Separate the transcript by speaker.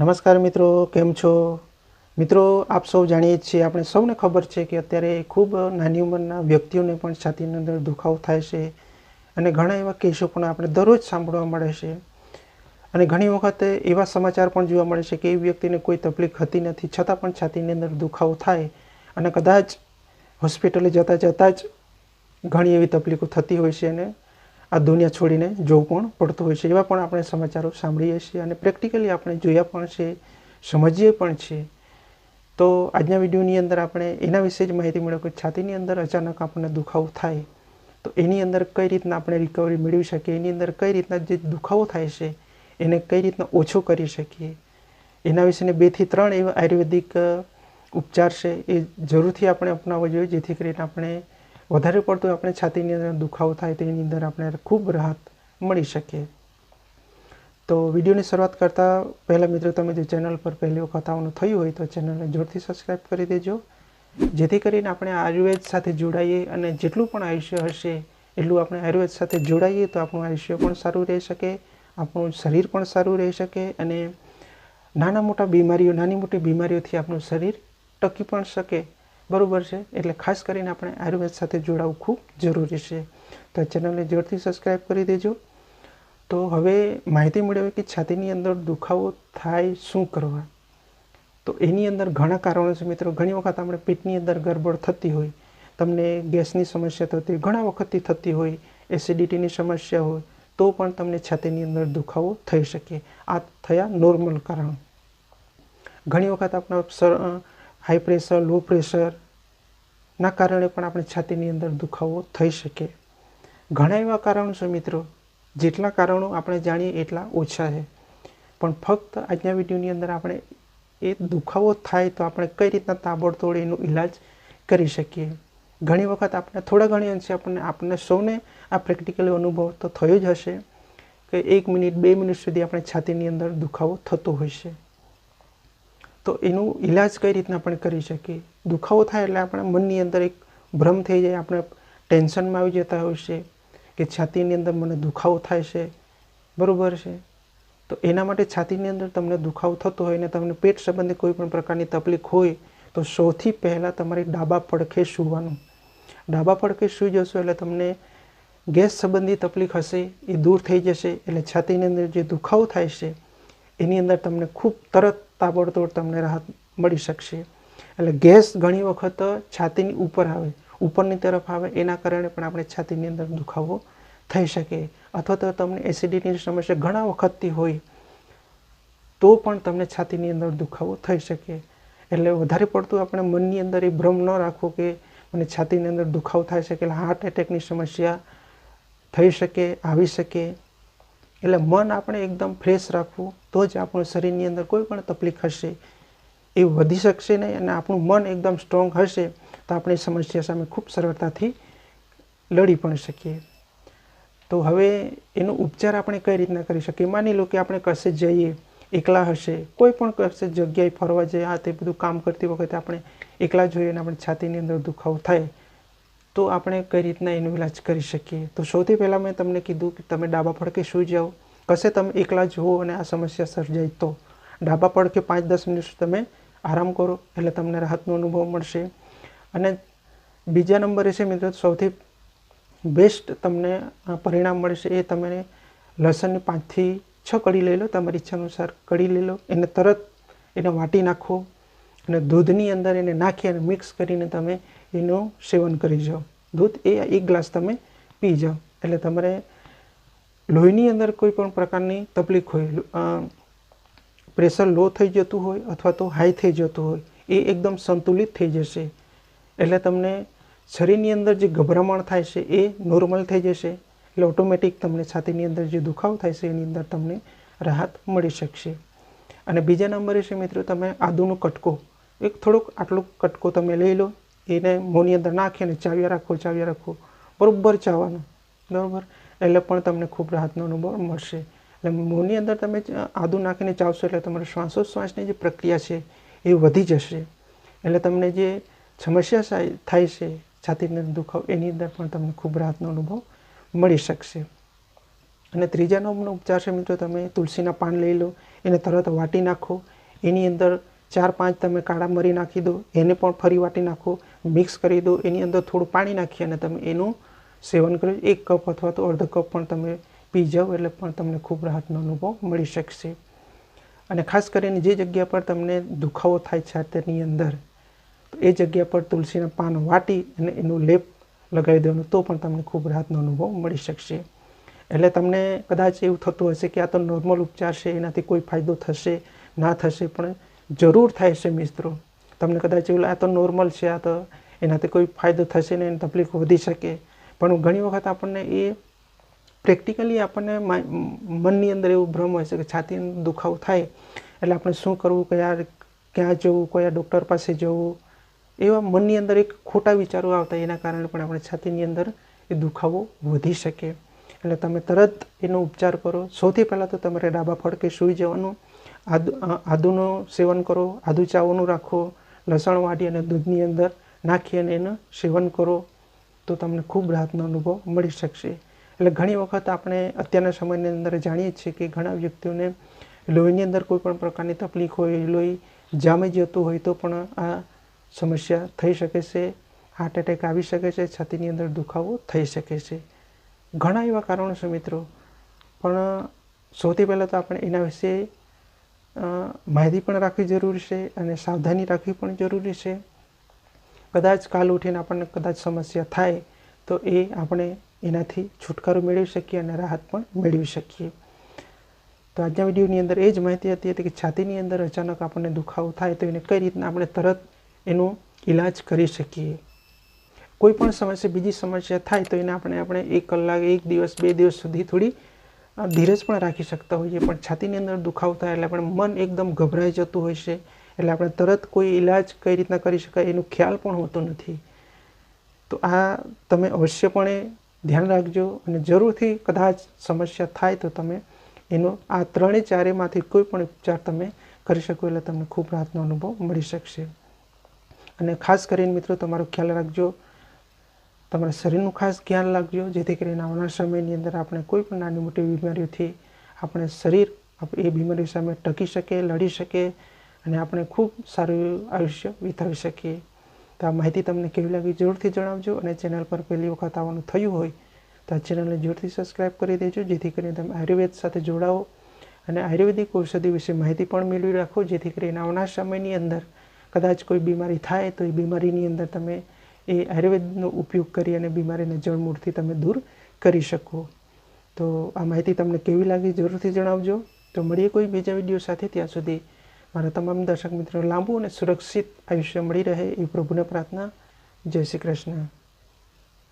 Speaker 1: નમસ્કાર મિત્રો, કેમ છો? મિત્રો, આપ સૌ જાણીએ છીએ, આપણે સૌને ખબર છે કે અત્યારે ખૂબ નાની ઉંમરના વ્યક્તિઓને પણ છાતીની અંદર દુખાવો થાય છે અને ઘણા એવા કેસો પણ આપણે દરરોજ સાંભળવા મળે છે. અને ઘણી વખત એવા સમાચાર પણ જોવા મળે છે કે એ વ્યક્તિને કોઈ તકલીફ હતી નથી, છતાં પણ છાતીની અંદર દુખાવો થાય અને કદાચ હોસ્પિટલે જતાં જતાં જ ઘણી એવી તકલીફો થતી હોય છે અને આ દુનિયા છોડીને જવું પણ પડતું હોય છે, એવા પણ આપણે સમાચારો સાંભળીએ છીએ અને પ્રેક્ટિકલી આપણે જોયા પણ છે, સમજીએ પણ છીએ તો આજના વિડીયોની અંદર આપણે એના વિશે જ માહિતી મેળવો કે છાતીની અંદર અચાનક આપણને દુખાવો થાય, તો એની અંદર કઈ રીતના આપણે રિકવરી મેળવી શકીએ, એની અંદર કઈ રીતના જે દુખાવો થાય છે, એને કઈ રીતના ઓછો કરી શકીએ. એના વિશેને બેથી ત્રણ એવા આયુર્વેદિક ઉપચાર છે, એ જરૂરથી આપણે અપનાવવો જોઈએ, જેથી કરીને આપણે વધારે પડતું આપણે છાતીની અંદર દુખાવો થાય, તેની અંદર આપણે ખૂબ રાહત મળી શકે. તો વિડીયોની શરૂઆત કરતાં પહેલાં મિત્રો, તમે જો ચેનલ પર પહેલી વખત આવવાનું થયું હોય તો ચેનલને જોરથી સબસ્ક્રાઈબ કરી દેજો. જેથી કરીને આપણે આયુર્વેદ સાથે જોડાઈએ અને જેટલું પણ આયુષ્ય હશે, એટલું આપણે આયુર્વેદ સાથે જોડાઈએ તો આપણું આયુષ્ય પણ સારું રહી શકે, આપણું શરીર પણ સારું રહી શકે અને નાના મોટા બીમારીઓ, નાની મોટી બીમારીઓથી આપણું શરીર ટકી પણ શકે. બરોબર છે? એટલે ખાસ કરીને આપણે આયુર્વેદ સાથે જોડાવવું ખૂબ જરૂરી છે. તો ચેનલને જોરથી સબસ્ક્રાઈબ કરી દેજો. તો હવે માહિતી મેળવી કે છાતીની અંદર દુખાવો થાય શું કરવા? તો એની અંદર ઘણા કારણો છે મિત્રો. ઘણી વખત આપણે પેટની અંદર ગરબડ થતી હોય, તમને ગેસની સમસ્યા થતી હોય, ઘણા વખતથી થતી હોય, એસિડિટીની સમસ્યા હોય, તો પણ તમને છાતીની અંદર દુખાવો થઈ શકે. આ થયા નોર્મલ કારણો. ઘણી વખત આપણા હાઈ પ્રેશર લો પ્રેશરના કારણે પણ આપણે છાતીની અંદર દુખાવો થઈ શકે. ઘણા એવા કારણો છે મિત્રો. જેટલા કારણો આપણે જાણીએ એટલા ઓછા છે. પણ ફક્ત આજના વિડીયોની અંદર આપણે એ દુખાવો થાય તો આપણે કઈ રીતના તાબડતોડ એનો ઈલાજ કરી શકીએ. ઘણી વખત આપણે થોડા ઘણી અંશે આપણને આપણને સૌને આ પ્રેક્ટિકલી અનુભવ તો થયો જ હશે કે એક મિનિટ, બે મિનિટ સુધી આપણે છાતીની અંદર દુખાવો થતો હોય છે. તો એનું ઈલાજ કઈ રીતના આપણે કરી શકીએ? દુખાવો થાય એટલે આપણા મનની અંદર એક ભ્રમ થઈ જાય, આપણે ટેન્શનમાં આવી જતા હોય છે કે છાતીની અંદર મને દુખાવો થાય છે. બરાબર છે? તો એના માટે છાતીની અંદર તમને દુખાવો થતો હોય ને તમને પેટ સંબંધી કોઈ પણ પ્રકારની તકલીફ હોય, તો સૌથી પહેલાં તમારે ડાબા પડખે સૂવાનું. ડાબા પડખે સૂઈ જશો એટલે તમને ગેસ સંબંધી તકલીફ હશે, એ દૂર થઈ જશે. એટલે છાતીની અંદર જે દુખાવો થાય છે, એની અંદર તમને ખૂબ તરત તાબડતોડ તમને રાહત મળી શકશે. એટલે ગેસ ઘણી વખત છાતીની ઉપર આવે, ઉપરની તરફ આવે, એના કારણે પણ આપણે છાતીની અંદર દુખાવો થઈ શકે. અથવા તો તમને એસિડિટીની સમસ્યા ઘણા વખતથી હોય, તો પણ તમને છાતીની અંદર દુખાવો થઈ શકે. એટલે વધારે પડતું આપણે મનની અંદર એ ભ્રમ ન રાખવો કે મને છાતીની અંદર દુખાવો થાય શકે, એટલે હાર્ટ એટેકની સમસ્યા થઈ શકે, આવી શકે. એટલે મન આપણે એકદમ ફ્રેશ રાખવું, તો જ આપણું શરીરની અંદર કોઈ પણ તકલીફ હશે. એ વધી શકશે નહીં અને આપણું મન એકદમ સ્ટ્રોંગ હશે, તો આપણે સમસ્યા સામે ખૂબ સરળતાથી લડી પણ શકીએ. તો હવે એનો ઉપચાર આપણે કઈ રીતના કરી શકીએ? માની લો કે આપણે કશે જઈએ, એકલા હશે, કોઈ પણ કશે જગ્યાએ ફરવા જઈએ આ તે બધું કામ કરતી વખતે આપણે એકલા જોઈએ અને આપણે છાતીની અંદર દુખાવો થાય તો આપણે કઈ રીતના એનો ઇલાજ કરી શકીએ? તો સૌથી પહેલાં મેં તમને કીધું કે તમે ડાબા પડખે સૂઈ જાઓ. કશે તમે એકલા જુઓ અને આ સમસ્યા સર્જાય તો. ડાબા પડખે પાંચ દસ મિનિટ તમે આરામ કરો, એટલે તમને રાહતનો અનુભવ મળશે. અને બીજા નંબરે છે મિત્રો, સૌથી બેસ્ટ તમને પરિણામ મળશે એ તમે લસણની પાંચથી છ કડી લઈ લો. તમારી ઈચ્છા અનુસાર કડી લઈ લો. એને તરત એને વાટી નાખો. અને દૂધની અંદર એને નાખી અને મિક્સ કરીને તમે એનું સેવન કરી જાઓ. દૂધ એ એક ગ્લાસ તમે પી જાઓ. એટલે તમારે લોહીની અંદર કોઈ પણ પ્રકારની તકલીફ હોય પ્રેશર લો થઈ જતું હોય અથવા તો હાઈ થઈ જતું હોય, એ એકદમ સંતુલિત થઈ જશે. એટલે તમને શરીરની અંદર જે ગભરામણ થાય છે એ નોર્મલ થઈ જશે. એટલે ઓટોમેટિક તમને છાતીની અંદર જે દુખાવો થાય છે એની અંદર તમને રાહત મળી શકશે. અને બીજા નંબરે છે મિત્રો તમે આદુનો કટકો એક થોડોક આટલો કટકો તમે લઈ લો, એને મોંની અંદર નાખી અને ચાવ્યા રાખો ચાવ્યા રાખો. બરાબર ચાવવાનું. બરાબર? એટલે પણ તમને ખૂબ રાહતનો અનુભવ મળશે. એટલે મોંની અંદર તમે આદુ નાખીને ચાવશો એટલે તમારે શ્વાસોશ્વાસની જે પ્રક્રિયા છે એ વધી જશે. એટલે તમને જે સમસ્યા થાય છે, છાતીની દુખાવ, એની અંદર પણ તમને ખૂબ રાહતનો અનુભવ મળી શકશે. અને ત્રીજા નંબરનો ઉપચાર છે મિત્રો, તમે તુલસીના પાન લઈ લો, એને તરત વાટી નાખો. એની અંદર ચાર પાંચ તમે કાળા મરી નાખી દો, એને પણ ફરી વાટી નાખો, મિક્સ કરી દો, એની અંદર થોડું પાણી નાખી અને તમે એનું સેવન કરો એક કપ અથવા તો અડધો કપ પણ તમે પી જાઓ એટલે પણ તમને ખૂબ રાહતનો અનુભવ મળી શકશે. અને ખાસ કરીને જે જગ્યા પર તમને દુખાવો થાય છે તેની અંદર, તો એ જગ્યા પર તુલસીના પાન વાટી અને એનું લેપ લગાવી દેવાનું, તો પણ તમને ખૂબ રાહતનો અનુભવ મળી શકશે. એટલે તમને કદાચ એવું થતું હશે કે આ તો નોર્મલ ઉપચાર છે, એનાથી કોઈ ફાયદો થશે, ના થશે, પણ જરૂર થાય છે મિત્રો. તમને કદાચ એવું આ તો નોર્મલ છે, આ તો એનાથી કોઈ ફાયદો થશે ને એની તકલીફ વધી શકે. પણ ઘણી વખત આપણને એ પ્રેક્ટિકલી આપણને મનની અંદર એવું ભ્રમ હોય છે કે છાતી દુખાવો થાય, એટલે આપણે શું કરવું, કયા, ક્યાં જવું, કયા ડૉક્ટર પાસે જવું, એવા મનની અંદર એક ખોટા વિચારો આવતા એના કારણે પણ આપણે છાતીની અંદર એ દુખાવો વધી શકે. એટલે તમે તરત એનો ઉપચાર કરો. સૌથી પહેલાં તો તમારે ડાબા ફડકે સૂઈ જવાનું. આદુ, આદુનું સેવન કરો, આદુ ચાવવાનું રાખો, લસણ વાટી અને દૂધની અંદર નાખી અને એનું સેવન કરો, તો તમને ખૂબ રાહતનો અનુભવ મળી શકશે. એટલે ઘણી વખત આપણે અત્યારના સમયની અંદર જાણીએ છીએ કે ઘણા વ્યક્તિઓને લોહીની અંદર કોઈ પણ પ્રકારની તકલીફ હોય, લોહી જામી જતું હોય તો પણ આ સમસ્યા થઈ શકે છે હાર્ટ એટેક આવી શકે છે, છાતીની અંદર દુખાવો થઈ શકે છે. ઘણા એવા કારણો છે મિત્રો, પણ સૌથી પહેલાં તો આપણે એના વિશે માહિતી પણ રાખવી જરૂરી છે અને સાવધાની રાખવી પણ જરૂરી છે. કદાચ કાલ ઉઠીને આપણને કદાચ સમસ્યા થાય, તો એ આપણે એનાથી છુટકારો મેળવી શકીએ અને રાહત પણ મેળવી શકીએ. તો આજના વિડીયોની અંદર એ જ માહિતી હતી કે છાતીની અંદર અચાનક આપણને દુખાવો થાય, તો એને કઈ રીતના આપણે તરત એનો ઇલાજ કરી શકીએ. કોઈ પણ સમસ્યા, બીજી સમસ્યા થાય, તો એને આપણે આપણે એક કલાક, એક દિવસ, બે દિવસ સુધી થોડી ધીરજ પણ રાખી શકતા હોઈએ, પણ છાતીની અંદર દુખાવો થાય એટલે આપણે મન એકદમ ગભરાઈ જતું હોય છે, એટલે આપણે તરત કોઈ ઈલાજ કઈ રીતના કરી શકાય એનું ખ્યાલ પણ હોતો નથી. તો આ તમે અવશ્યપણે ધ્યાન રાખજો અને જરૂરથી કદાચ સમસ્યા થાય તો તમે એનો આ ત્રણે ચારેમાંથી કોઈ પણ ઉપચાર તમે કરી શકો એટલે તમને ખૂબ રાહતનો અનુભવ મળી શકશે. અને ખાસ કરીને મિત્રો તમારો ખ્યાલ રાખજો તમારા શરીરનું ખાસ ધ્યાન રાખજો. જેથી કરીને આવનાર સમયની અંદર આપણે કોઈ પણ નાની મોટી બીમારીઓથી આપણે શરીર એ બીમારી સામે ટકી શકે, લડી શકે અને આપણે ખૂબ સારું આયુષ્ય વિતાવી શકીએ. તો આ માહિતી તમને કેવી લાગી જરૂરથી જણાવજો અને ચેનલ પર પહેલી વખત આવવાનું થયું હોય તો આ ચેનલને જરૂરથી સબસ્ક્રાઈબ કરી દેજો. જેથી કરીને તમે આયુર્વેદ સાથે જોડાઓ અને આયુર્વેદિક ઔષધિ વિશે માહિતી પણ મેળવી રાખો. જેથી કરીને આવનાર સમયની અંદર કદાચ કોઈ બીમારી થાય તો એ બીમારીની અંદર તમે એ આયુર્વેદનો ઉપયોગ કરી અને બીમારીને જળમૂળથી તમે દૂર કરી શકો. તો આ માહિતી તમને કેવી લાગી જરૂરથી જણાવજો. તો મળીએ કોઈ બીજા વીડિયો સાથે. ત્યાં સુધી મારા તમામ દર્શક મિત્રો લાંબુ અને સુરક્ષિત આયુષ્ય મળી રહે એ પ્રભુને પ્રાર્થના. જય શ્રી કૃષ્ણ.